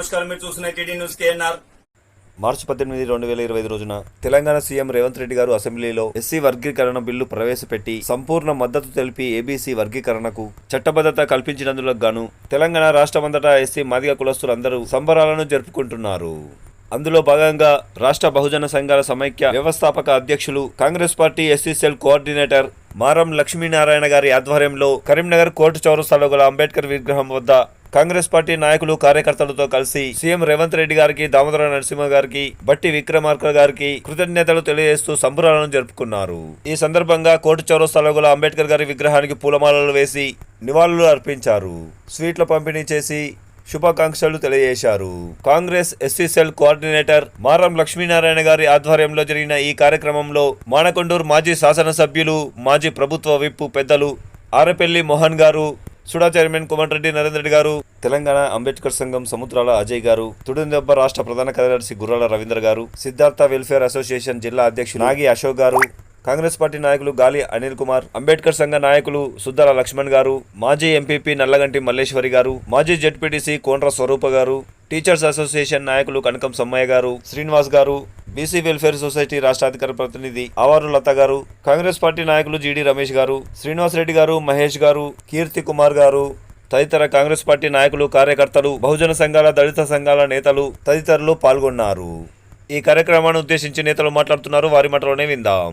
నమస్కారం. మీరు చూస్తున్న టీడీ న్యూస్ కేఎన్ఆర్. మార్చి పద్దెనిమిది రెండు వేల ఇరవై ఐదు రోజున తెలంగాణ సీఎం రేవంత్ రెడ్డి గారు అసెంబ్లీలో ఎస్సీ వర్గీకరణ బిల్లు ప్రవేశపెట్టి సంపూర్ణ మద్దతు తెలిపి ఏబీసీ వర్గీకరణకు చట్టబద్ధత కల్పించినందులకు గాను తెలంగాణ రాష్ట్రమంతటా ఎస్సీ మాదిగ కులస్తులందరూ సంబరాలను జరుపుకుంటున్నారు. అందులో భాగంగా రాష్ట్ర బహుజన సంఘాల సమైక్య వ్యవస్థాపక అధ్యక్షులు Congress party SC cell coordinator Maram Lakshminarayana గారి ఆధ్వర్యంలో కరీంనగర్ కోర్టు చౌరస్తాలో గల అంబేద్కర్ విగ్రహం వద్ద కాంగ్రెస్ పార్టీ నాయకులు కార్యకర్తలతో కలిసి సీఎం రేవంత్ రెడ్డి గారికి దామోదర నరసింహ గారికి బట్టి విక్రమార్క గారికి కృతజ్ఞతలు తెలియజేస్తూ సంబరాలను జరుపుకున్నారు. ఈ సందర్భంగా కోర్టు చౌరస్తాలో గల అంబేద్కర్ గారి విగ్రహానికి పూలమాలలు వేసి నివాళులు అర్పించారు. స్వీట్ల పంపిణీ చేసి శుభాకాంక్షలు తెలియజేశారు. Congress SC cell coordinator Maram Lakshminarayana గారి ఆధ్వర్యంలో జరిగిన ఈ కార్యక్రమంలో మానకొండూరు మాజీ శాసనసభ్యులు మాజీ ప్రభుత్వ విప్పు పెద్దలు ఆరపల్లి మోహన్ గారు సుడా చైర్మన్ కుమార్ రెడ్డి నరేంద్ర రెడ్డి గారు తెలంగాణ అంబేద్కర్ సంఘం సముద్రాల అజయ్ గారు తుడిదెబ్బ రాష్ట్ర ప్రధాన కార్యదర్శి గుర్రాల రవీంద్ర గారు సిద్ధార్థ వెల్ఫేర్ అసోసియేషన్ జిల్లా అధ్యక్షులు నాగి అశోక్ గారు కాంగ్రెస్ పార్టీ నాయకులు గాలి అనిల్ కుమార్ అంబేద్కర్ సంఘ నాయకులు సుద్దాల లక్ష్మణ్ గారు మాజీ ఎంపీపీ నల్లగంటి మల్లేశ్వరి గారు మాజీ జెడ్పీటీసీ కోండ్ర స్వరూప గారు టీచర్స్ అసోసియేషన్ నాయకులు కనకం సమ్మయ్య గారు శ్రీనివాస్ గారు బీసీ వెల్ఫేర్ సొసైటీ రాష్ట్ర అధికార ప్రతినిధి ఆవారు లత గారు కాంగ్రెస్ పార్టీ నాయకులు జీడి రమేష్ గారు శ్రీనివాస్ రెడ్డి గారు మహేష్ గారు కీర్తి కుమార్ గారు తదితర కాంగ్రెస్ పార్టీ నాయకులు కార్యకర్తలు బహుజన సంఘాల దళిత సంఘాల నేతలు తదితరులు పాల్గొన్నారు. ఈ కార్యక్రమాన్ని ఉద్దేశించి నేతలు మాట్లాడుతున్నారు. వారి మాటలోనే విందాం.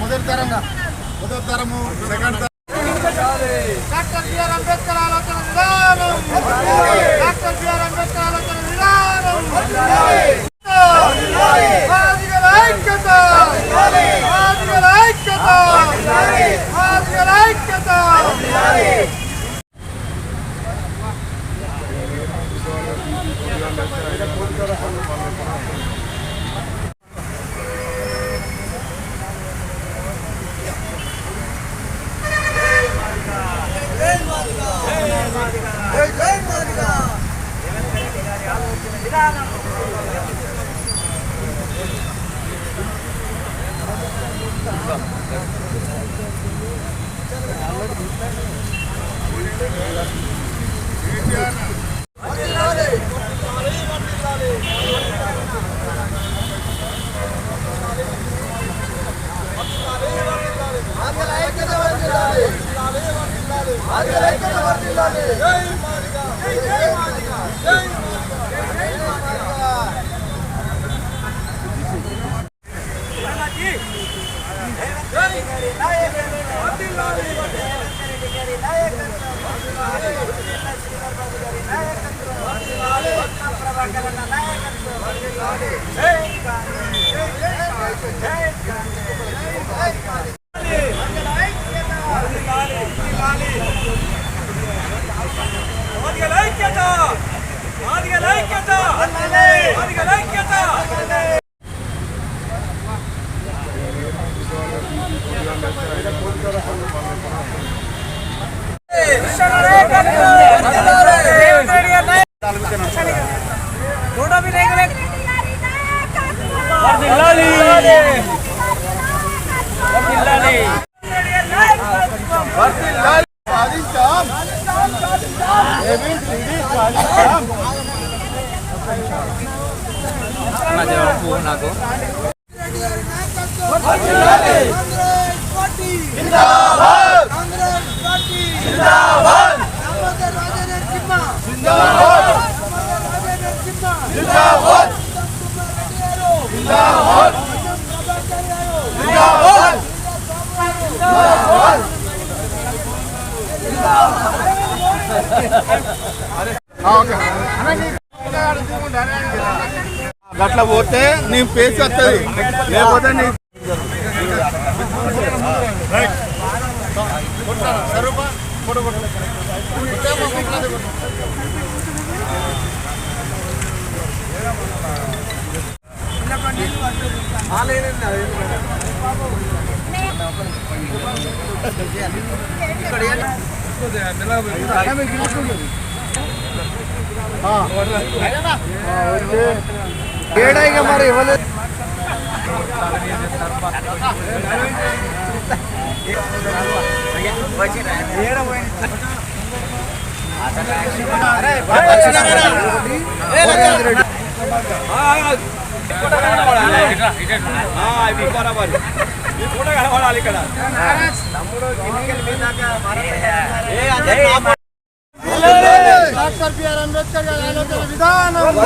మొదటి తరంగా మొదటి తరము సెకండ్ తరం డాక్టర్ బిఆర్ అంబేద్కర్ ఆలోచన విధానం డాక్టర్ బిఆర్ అంబేద్కర్ ఆలోచన విధానం మాదిగల ఐక్యత మాదిగల ఐక్యత మాదిగల ఐక్యత మాదిగల అట్లా పోతే నీ పేస్ వస్తుంది లేకపోతే నీ ఇక్కడ ఏడైగా మరి ఇవ్వలేదు బరాబర్ ఈ ఫోటో కనబడాలి ఇక్కడ డాక్టర్ బిఆర్ అంబేద్కర్ గారి ఆలోచన విధానం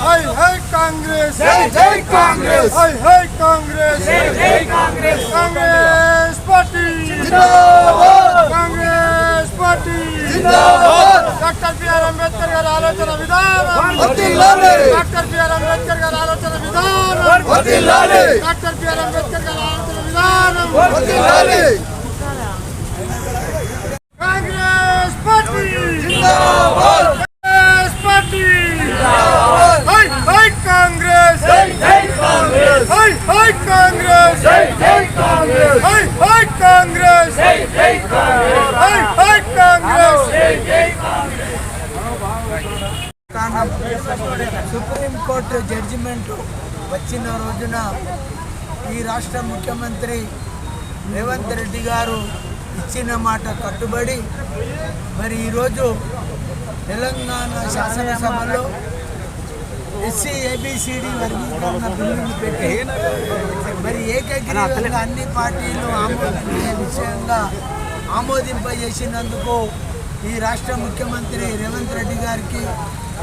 హై హై కాంగ్రెస్ జై కాంగ్రెస్ హై high Congress Congress Congress party Congress party doctor BR Ambedkar గారి ఆలోచన విధానం doctor BR Ambedkar Congress party Congress party high హై కాంగ్రెస్ హై హై కాంగ్రెస్ హై హై కాంగ్రెస్ హై హై కాంగ్రెస్ హై హై కాంగ్రెస్ కారణం సుప్రీంకోర్టు జడ్జిమెంట్ వచ్చిన రోజున ఈ రాష్ట్ర ముఖ్యమంత్రి రేవంత్ రెడ్డి గారు ఇచ్చిన మాట కట్టుబడి మరి ఈరోజు తెలంగాణ శాసనసభలో ఎస్సీ ఏబిసిడి వర్గీకరణ బిల్లును పెట్టి మరి ఏకగ్రీవంగా అన్ని పార్టీలు ఆమోదించే విషయంగా ఆమోదింపజేసినందుకు ఈ రాష్ట్ర ముఖ్యమంత్రి రేవంత్ రెడ్డి గారికి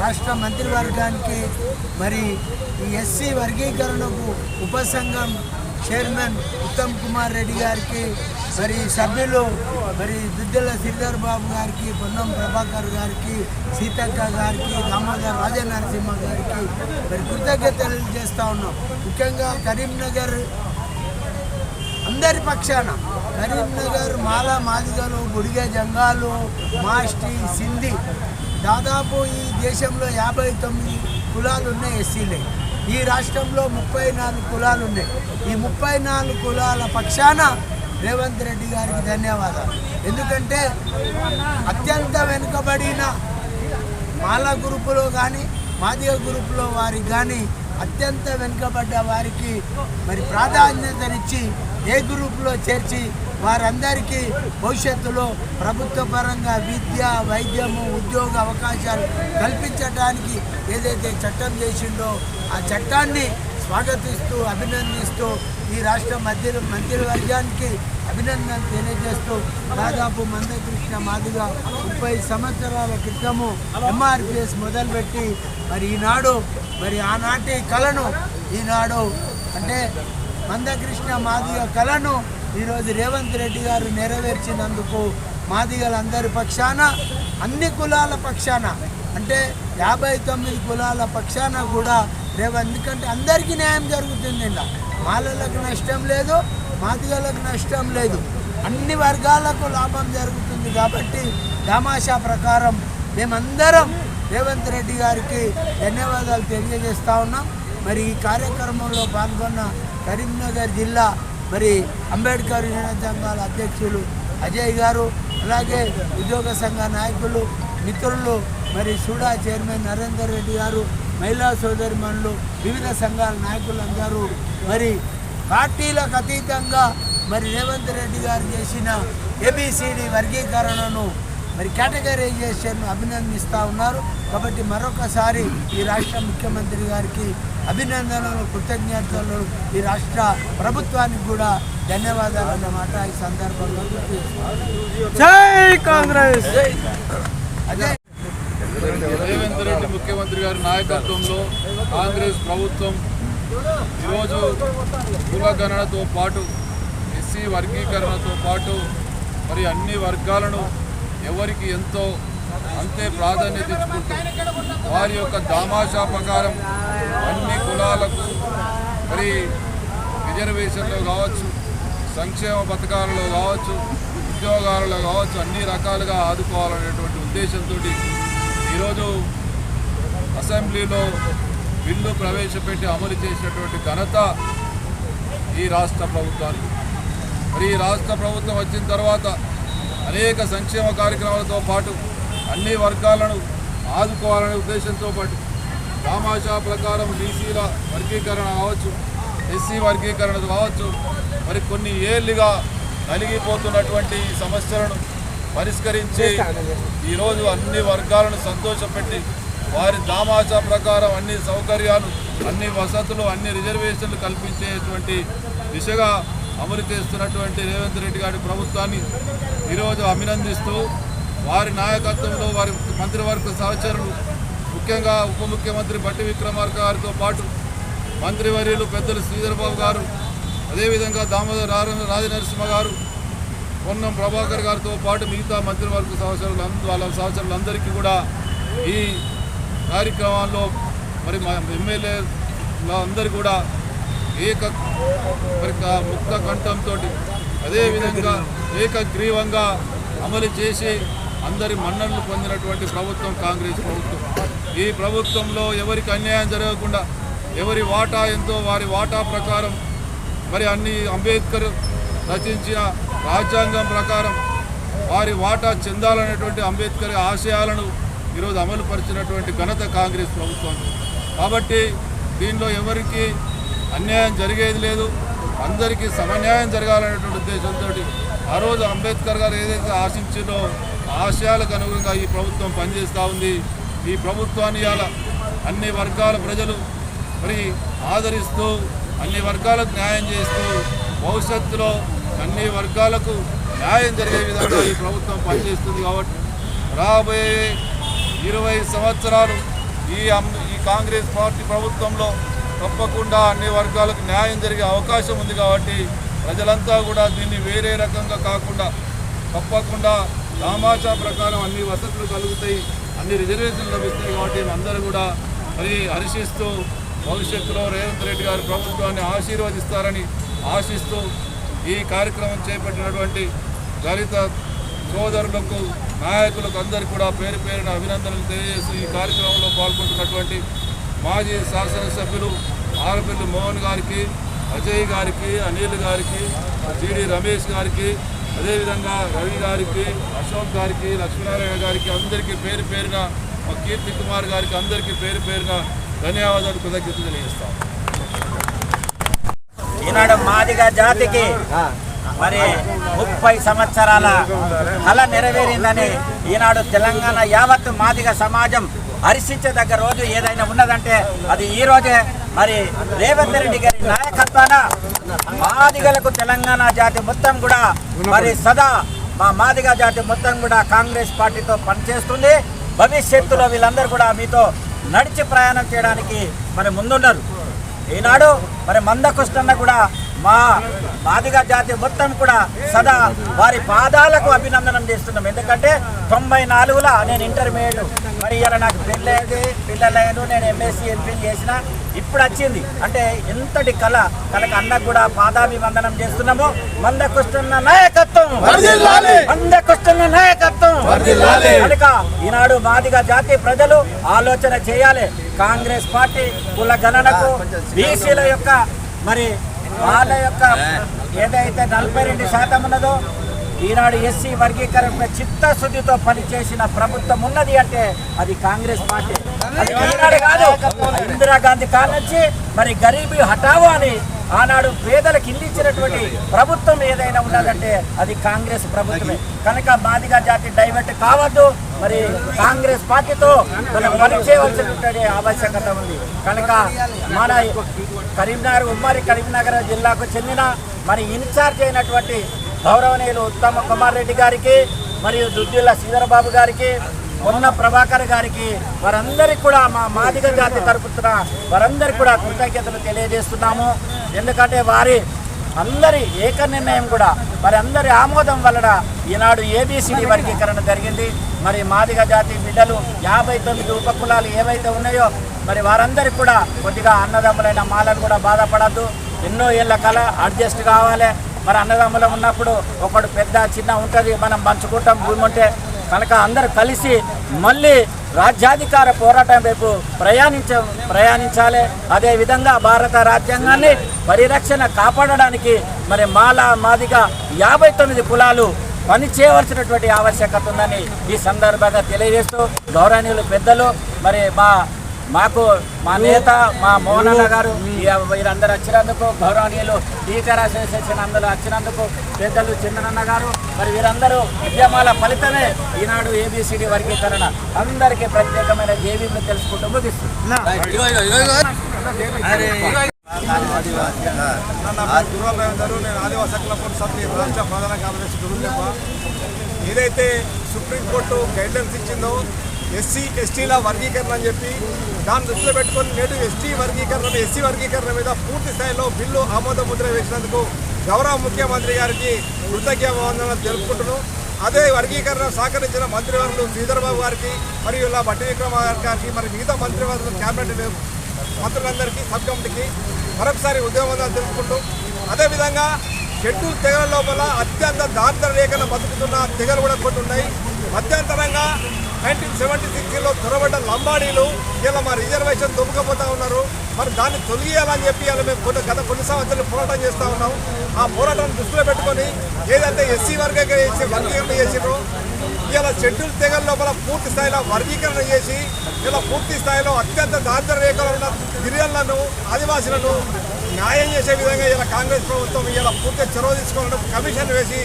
రాష్ట్ర మంత్రివర్గానికి మరి ఈ ఎస్సీ వర్గీకరణకు ఉపసంఘం చైర్మన్ ఉత్తమ్ కుమార్ రెడ్డి గారికి మరి సభ్యులు మరి దుద్దెల శ్రీధర్ బాబు గారికి పొన్నం ప్రభాకర్ గారికి సీతక్క గారికి దామోదర్ రాజనరసింహ గారికి మరి కృతజ్ఞతలు చేస్తూ ఉన్నాం. ముఖ్యంగా కరీంనగర్ అందరి పక్షాన కరీంనగర్ మాల మాదిగలు గుడిగ జంగాలు మాస్టి సింధి దాదాపు ఈ దేశంలో యాభై తొమ్మిది కులాలు ఉన్నాయి ఎస్సీలే. ఈ రాష్ట్రంలో ముప్పై నాలుగు కులాలు ఉన్నాయి ఈ ముప్పై నాలుగు కులాల పక్షాన రేవంత్ రెడ్డి గారికి ధన్యవాదాలు. ఎందుకంటే అత్యంత వెనుకబడిన మాల గ్రూపులో కానీ మాదిగ గ్రూపులో వారికి కానీ అత్యంత వెనుకబడ్డ వారికి మరి ప్రాధాన్యతనిచ్చి ఏ గ్రూప్లో చేర్చి వారందరికీ భవిష్యత్తులో ప్రభుత్వ పరంగా విద్య వైద్యము ఉద్యోగ అవకాశాలు కల్పించడానికి ఏదైతే చట్టం చేసిండో ఆ చట్టాన్ని స్వాగతిస్తూ అభినందిస్తూ ఈ రాష్ట్ర మధ్య మంత్రివర్గానికి అభినందనలు తెలియజేస్తూ దాదాపు మందకృష్ణ మాదిగా ముప్పై సంవత్సరాల క్రితము ఎంఆర్పిఎస్ మొదలుపెట్టి మరి ఈనాడు మరి ఆనాటి కళను ఈనాడు అంటే మందకృష్ణ మాదిగ కళను ఈరోజు రేవంత్ రెడ్డి గారు నెరవేర్చినందుకు మాదిగలందరి పక్షాన అన్ని కులాల పక్షాన అంటే యాభై తొమ్మిది కులాల పక్షాన కూడా రేపు ఎందుకంటే అందరికీ న్యాయం జరుగుతుంది ఇలా. మాలలకు నష్టం లేదు మాదిగలకు నష్టం లేదు. అన్ని వర్గాలకు లాభం జరుగుతుంది కాబట్టి తమాషా ప్రకారం మేమందరం రేవంత్ రెడ్డి గారికి ధన్యవాదాలు తెలియజేస్తా ఉన్నాం. మరి ఈ కార్యక్రమంలో పాల్గొన్న కరీంనగర్ జిల్లా మరి అంబేద్కర్ యువజన సంఘాల అధ్యక్షులు అజయ్ గారు అలాగే ఉద్యోగ సంఘ నాయకులు మిత్రులు మరి సూడా చైర్మన్ నరేందర్ రెడ్డి గారు మహిళా సోదరిమణులు వివిధ సంఘాల నాయకులందరూ మరి పార్టీలకు అతీతంగా మరి రేవంత్ రెడ్డి గారు చేసిన ఏబిసిడి వర్గీకరణను మరి కేటగరైజేషన్ అభినందిస్తూ ఉన్నారు. కాబట్టి మరొకసారి ఈ రాష్ట్ర ముఖ్యమంత్రి గారికి అభినందనలు కృతజ్ఞతలు ఈ రాష్ట్ర ప్రభుత్వానికి కూడా ధన్యవాదాలు అన్నమాట. ఈ సందర్భంగా జై కాంగ్రెస్! అదే రేవంత్ రెడ్డి ముఖ్యమంత్రి గారి నాయకత్వంలో కాంగ్రెస్ ప్రభుత్వం ఈరోజు కులగణనతో పాటు ఎస్సీ వర్గీకరణతో పాటు మరి అన్ని వర్గాలను ఎవరికి ఎంతో అంతే ప్రాధాన్యత ఇచ్చుకుంటూ వారి యొక్క దామాషా ప్రకారం అన్ని కులాలకు మరి రిజర్వేషన్లో కావచ్చు సంక్షేమ పథకాలలో కావచ్చు ఉద్యోగాలలో కావచ్చు అన్ని రకాలుగా ఆదుకోవాలనేటువంటి ఉద్దేశంతో ఈరోజు అసెంబ్లీలో బిల్లు ప్రవేశపెట్టి అమలు చేసినటువంటి ఘనత ఈ రాష్ట్ర ప్రభుత్వానికి. మరి ఈ రాష్ట్ర ప్రభుత్వం వచ్చిన తర్వాత అనేక సంక్షేమ కార్యక్రమాలతో పాటు అన్ని వర్గాలను ఆదుకోవాలనే ఉద్దేశంతో పాటు రామాషా ప్రకారం బీసీల వర్గీకరణ కావచ్చు ఎస్సీ వర్గీకరణ కావచ్చు మరి కొన్ని ఏళ్ళుగా నలిగిపోతున్నటువంటి ఈ సమస్యలను పరిష్కరించి ఈరోజు అన్ని వర్గాలను సంతోషపెట్టి వారి దామాషా ప్రకారం అన్ని సౌకర్యాలు అన్ని వసతులు అన్ని రిజర్వేషన్లు కల్పించేటువంటి దిశగా అమలు చేస్తున్నటువంటి రేవంత్ రెడ్డి గారి ప్రభుత్వాన్ని ఈరోజు అభినందిస్తూ వారి నాయకత్వంలో వారి మంత్రివర్గ సహచరులు ముఖ్యంగా ఉప ముఖ్యమంత్రి బట్టి విక్రమార్క గారితో పాటు మంత్రివర్యులు పెద్దలు శ్రీధర్బాబు గారు అదేవిధంగా దామోదర్ రాజ రాజనరసింహ గారు పొన్నం ప్రభాకర్ గారితో పాటు మిగతా మంత్రివర్గ సహచరులు వాళ్ళ సహచరులందరికీ కూడా ఈ కార్యక్రమాల్లో మరి మా ఎమ్మెల్యే అందరూ కూడా ఏక మరి ముక్త కంఠంతో అదేవిధంగా ఏకగ్రీవంగా అమలు చేసి అందరి మన్ననలు పొందినటువంటి ప్రభుత్వం కాంగ్రెస్ ప్రభుత్వం. ఈ ప్రభుత్వంలో ఎవరికి అన్యాయం జరగకుండా ఎవరి వాటా ఎంతో వారి వాటా ప్రకారం మరి అన్ని అంబేద్కర్ రచించిన రాజ్యాంగం ప్రకారం వారి వాటా చెందాలనేటువంటి అంబేద్కర్ ఆశయాలను ఈరోజు అమలు పరిచినటువంటి ఘనత కాంగ్రెస్ ప్రభుత్వం. కాబట్టి దీనిలో ఎవరికి అన్యాయం జరిగేది లేదు. అందరికీ సమన్యాయం జరగాలనేటువంటి ఉద్దేశంతో ఆ రోజు అంబేద్కర్ గారు ఏదైతే ఆశించిందో ఆశయాలకు అనుగుణంగా ఈ ప్రభుత్వం పనిచేస్తూ ఉంది. ఈ ప్రభుత్వాన్ని ఇవాళ అన్ని వర్గాల ప్రజలు మరి ఆదరిస్తూ అన్ని వర్గాలకు న్యాయం చేస్తూ భవిష్యత్తులో అన్ని వర్గాలకు న్యాయం జరిగే విధంగా ఈ ప్రభుత్వం పనిచేస్తుంది కాబట్టి రాబోయే ఇరవై సంవత్సరాలు ఈ ఈ కాంగ్రెస్ పార్టీ ప్రభుత్వంలో తప్పకుండా అన్ని వర్గాలకు న్యాయం జరిగే అవకాశం ఉంది కాబట్టి ప్రజలంతా కూడా దీన్ని వేరే రకంగా కాకుండా తప్పకుండా దామాషా ప్రకారం అన్ని వసతులు కలుగుతాయి అన్ని రిజర్వేషన్లు లభిస్తాయి కాబట్టి అందరూ కూడా మరి హర్షిస్తూ భవిష్యత్తులో రేవంత్ రెడ్డి గారు ప్రభుత్వాన్ని ఆశీర్వదిస్తారని ఆశిస్తూ ఈ కార్యక్రమం చేపట్టినటువంటి దళిత సోదరులకు నాయకులకు అందరికీ కూడా పేరు పేరున అభినందనలు తెలియజేస్తూ ఈ కార్యక్రమంలో పాల్గొంటున్నటువంటి మాజీ శాసనసభ్యులు ఆరపల్లి మోహన్ గారికి అజయ్ గారికి అనిల్ గారికి జీడి రమేష్ గారికి అదేవిధంగా రవి గారికి అశోక్ గారికి లక్ష్మీనారాయణ గారికి అందరికీ పేరు పేరున కీర్తి కుమార్ గారికి అందరికీ పేరు పేరున ధన్యవాదాలు కృతజ్ఞతలు తెలియజేస్తాం ఈనాడు మాదిగ జాతికి మరి ముప్పై సంవత్సరాల కళ నెరవేరిందని ఈనాడు తెలంగాణ యావత్ మాదిగ సమాజం హర్షించదగ్గ రోజు ఏదైనా ఉన్నదంటే అది ఈ రోజే. మరి రేవంత్ రెడ్డి గారి నాయకత్వాన మాదిగలకు తెలంగాణ జాతి మొత్తం కూడా మరి సదా మా మాదిగ జాతి మొత్తం కూడా కాంగ్రెస్ పార్టీతో పనిచేస్తుంది. భవిష్యత్తులో వీళ్ళందరూ కూడా మీతో నడిచి ప్రయాణం చేయడానికి మరి ముందున్నారు. ఈనాడు మరి మందకృష్ణన్న కూడా మా మాదిగ జాతి మొత్తం కూడా సదా వారి పాదాలకు అభినందనం చేస్తున్నాం. ఎందుకంటే తొంభై నాలుగులో నేను ఇంటర్మీడియట్. మరి ఇలా నాకు పెళ్ళేది పిల్లలేదు నేను ఎంఎస్సీ ఎంపీ చేసిన ఇప్పుడు వచ్చింది. అంటే ఎంతటి కళ కళకు అన్నకు కూడా పాదాభివందనం చేస్తున్నాము మందకొస్తున్న నాయకత్వం. నాయకత్వం కనుక ఈనాడు మాదిగ జాతి ప్రజలు ఆలోచన చేయాలి. కాంగ్రెస్ పార్టీ కుల గణనకు బీసీల యొక్క మరి వాళ్ళ యొక్క ఏదైతే నలభై రెండు శాతం ఉన్నదో ఈనాడు ఎస్సీ వర్గీకరణ చిత్తశుద్ధితో పనిచేసిన ప్రభుత్వం ఉన్నది అంటే అది కాంగ్రెస్ పార్టీ. అది ఈనాడు కాదు ఇందిరాగాంధీ కాలం నుంచి మరి గరీబీ హఠావో అని ఆనాడు పేదలకు ఇల్లు ఇచ్చినటువంటి ప్రభుత్వం ఏదైనా ఉన్నదంటే అది కాంగ్రెస్ ప్రభుత్వమే. కనుక మాదిగా జాతి డైవర్ట్ కావద్దు. మరి కాంగ్రెస్ పార్టీతో మనం పనిచేయవలసినటువంటి ఆవశ్యకత ఉంది. కనుక మన కరీంనగర్ ఉమ్మడి కరీంనగర్ జిల్లాకు చెందిన మరి ఇన్ఛార్జ్ అయినటువంటి గౌరవనీయులు ఉత్తమ కుమార్ రెడ్డి గారికి మరియు దుద్దిల్ల శ్రీధరబాబు గారికి మొన్న ప్రభాకర్ గారికి వారందరికీ కూడా మా మాదిగ జాతి తరపున వారందరికీ కూడా కృతజ్ఞతలు తెలియజేస్తున్నాము. ఎందుకంటే వారి అందరి ఏక నిర్ణయం కూడా మరి అందరి ఆమోదం వలన ఈనాడు ఏబిసిడి వర్గీకరణ జరిగింది. మరి మాదిగ జాతి బిడ్డలు యాభై తొమ్మిది ఉపకులాలు ఏవైతే ఉన్నాయో మరి వారందరికీ కూడా కొద్దిగా అన్నదమ్ములైన మాలను కూడా బాధపడద్దు. ఎన్నో ఏళ్ళ కళ అడ్జస్ట్ కావాలి. మరి అన్నదమ్ములు ఉన్నప్పుడు ఒకడు పెద్ద చిన్న ఉంటుంది మనం పంచుకుంటాం భూమి ఉంటే కనుక అందరూ కలిసి మళ్ళీ రాజ్యాధికార పోరాటం వైపు ప్రయాణించ ప్రయాణించాలి. అదేవిధంగా భారత రాజ్యాంగాన్ని పరిరక్షణ కాపాడడానికి మరి మాలా మాదిగా యాభై తొమ్మిది కులాలు పని చేయవలసినటువంటి ఆవశ్యకత ఉందని ఈ సందర్భంగా తెలియజేస్తూ గౌరవనీయులు పెద్దలు మరి మా మాకు మా నేత మా మోహనన్న గారు వీరందరూ వచ్చినందుకు గౌరవనీయులు టీచర్ అసోసియేషన్ అందరూ వచ్చినందుకు పెద్దలు చంద్రన్న గారు మరి వీరందరూ ఉద్యమాల ఫలితమే ఈనాడు ఏబిసిడి వర్గీకరణ అందరికీ ప్రత్యేకమైన జేబీలు తెలుసుకుంటూ ముగిస్తుంది నేను ఆదివాసీ రాష్ట్ర ప్రధాన కార్యదర్శి ఏదైతే సుప్రీంకోర్టు గైడ్లైన్స్ ఇచ్చిందో ఎస్సీ ఎస్టీల వర్గీకరణ అని చెప్పి దాన్ని దృష్టిలో పెట్టుకొని నేడు ఎస్టీ వర్గీకరణ ఎస్సీ వర్గీకరణ మీద పూర్తి స్థాయిలో బిల్లు ఆమోద ముద్ర వేసినందుకు గౌరవ ముఖ్యమంత్రి గారికి కృతజ్ఞ వందనాలు తెలుపుకుంటున్నాను అదే వర్గీకరణ సహకరించిన మంత్రివర్గులు శ్రీధర్బాబు గారికి మరియు ఇలా బట్టి విక్రమ గారికి మరి మిగతా మంత్రివర్యులు క్యాబినెట్ మంత్రులందరికీ సబ్ కమిటీకి మరొకసారి ఉద్యోగం తెలుపుకుంటూ అదేవిధంగా షెడ్యూల్ తెగల లోపల అత్యంత దారిద్ర రేఖను బతుకుతున్న తెగలు కూడా కొన్ని ఉన్నాయి. మధ్యంతరంగా నైన్టీన్ సెవెంటీ సిక్స్లో చొరబడ్డ లంబాడీలు ఇలా మా రిజర్వేషన్ దొబ్బకపోతా ఉన్నారు. మరి దాన్ని తొలగియాలని చెప్పి ఇలా మేము కొన్ని గత కొన్ని సంవత్సరాలు పోరాటం చేస్తూ ఉన్నాం. ఆ పోరాటాన్ని దృష్టిలో పెట్టుకొని ఏదైతే ఎస్సీ వర్గీకరణ చేసి వర్గీకరణ చేసినారు ఇలా షెడ్యూల్ తెగల లోపల పూర్తి స్థాయిలో వర్గీకరణ చేసి ఇలా పూర్తి స్థాయిలో అత్యంత దారిద్ర రేఖలో ఉన్న గిరిజనులను ఆదివాసులను న్యాయం చేసే విధంగా ఇలా కాంగ్రెస్ ప్రభుత్వం ఇలా పూర్తి చొరవ తీసుకోవడం కమిషన్ వేసి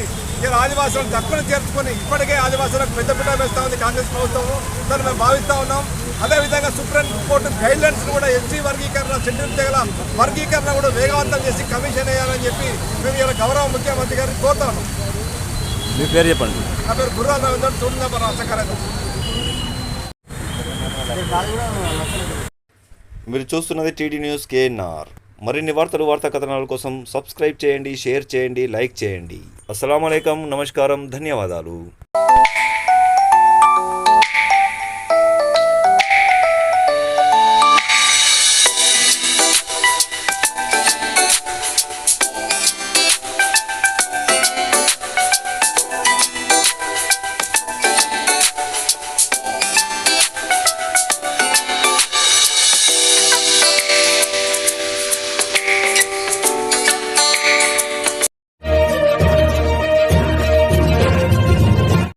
ఇలా ఆదివాసులను దక్కున చేర్చుకొని ఇప్పటికే ఆదివాసులకు పెద్ద పిల్ల వేస్తూ ఉంది కాంగ్రెస్ ప్రభుత్వం. దాన్ని మేము భావిస్తూ ఉన్నాం. అదేవిధంగా సుప్రీం కోర్టు గైడ్లైన్స్ కూడా ఎస్సీ వర్గీకరణ షెడ్యూల్ తెగల వర్గీకరణ కూడా వేగవంతం చేసి కమిషన్ వేయాలని చెప్పి మేము ఇలా గౌరవ ముఖ్యమంత్రి గారిని కోరుతా ఉన్నాం మీ పేరు చెప్పండి. నా పేరు గుర్రాల రవీంద్ర తూర్పు నెంబర్ రాష్ట్ర కార్యదర్శి. మీరు చూస్తున్నది టీడీ న్యూస్ కేఎన్ఆర్. మరిన్ని వార్తలు వార్తా కథనాల కోసం సబ్స్క్రైబ్ చేయండి షేర్ చేయండి లైక్ చేయండి. అస్సలం నమస్కారం ధన్యవాదాలు.